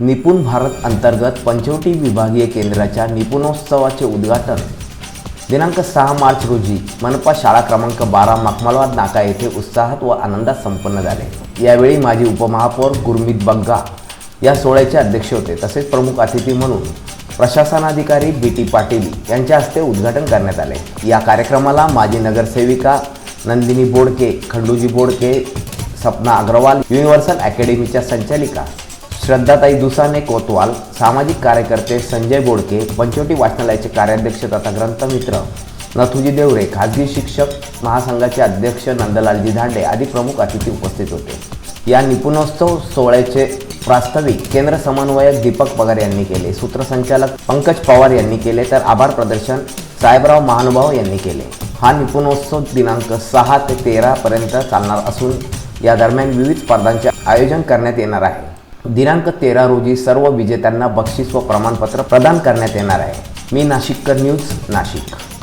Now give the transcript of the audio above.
निपुण भारत अंतर्गत पंचवटी विभागीय केंद्राच्या निपुणोत्सवाचे उद्घाटन. दिनांक सहा मार्च रोजी मनपा शाळा क्रमांक बारा मखमलवाद नाका येथे उत्साहात व आनंदात संपन्न झाले. यावेळी माजी उपमहापौर गुरमीत बग्गा या सोहळ्याचे अध्यक्ष होते. तसेच प्रमुख अतिथी म्हणून प्रशासनाधिकारी बी टी पाटील यांच्या हस्ते उद्घाटन करण्यात आले. या कार्यक्रमाला माजी नगरसेविका नंदिनी बोडके खंडूजी बोडके सपना अग्रवाल युनिव्हर्सल अकॅडमीच्या संचालिका श्रद्धाताई दुसाने कोतवाल सामाजिक कार्यकर्ते संजय बोडके पंचवटी वाचनालयाचे कार्याध्यक्ष तथा ग्रंथमित्र नथुजी देवरे खाजगी शिक्षक महासंघाचे अध्यक्ष नंदलालजी धांडे आदी प्रमुख अतिथी उपस्थित होते. या निपुणोत्सव सोहळ्याचे प्रास्ताविक केंद्र समन्वयक दीपक पगार यांनी केले. सूत्रसंचालक पंकज पवार यांनी केले तर आभार प्रदर्शन साहेबराव महानुभाव यांनी केले. हा निपुणोत्सव दिनांक सहा ते तेरा पर्यंत चालणार असून या दरम्यान विविध स्पर्धांचे आयोजन करण्यात येणार आहे. दिनांक तेरा रोजी सर्व विजेत्यांना बक्षीस व प्रमाणपत्र प्रदान करण्यात येणार आहे. मी नाशिककर न्यूज नाशिक.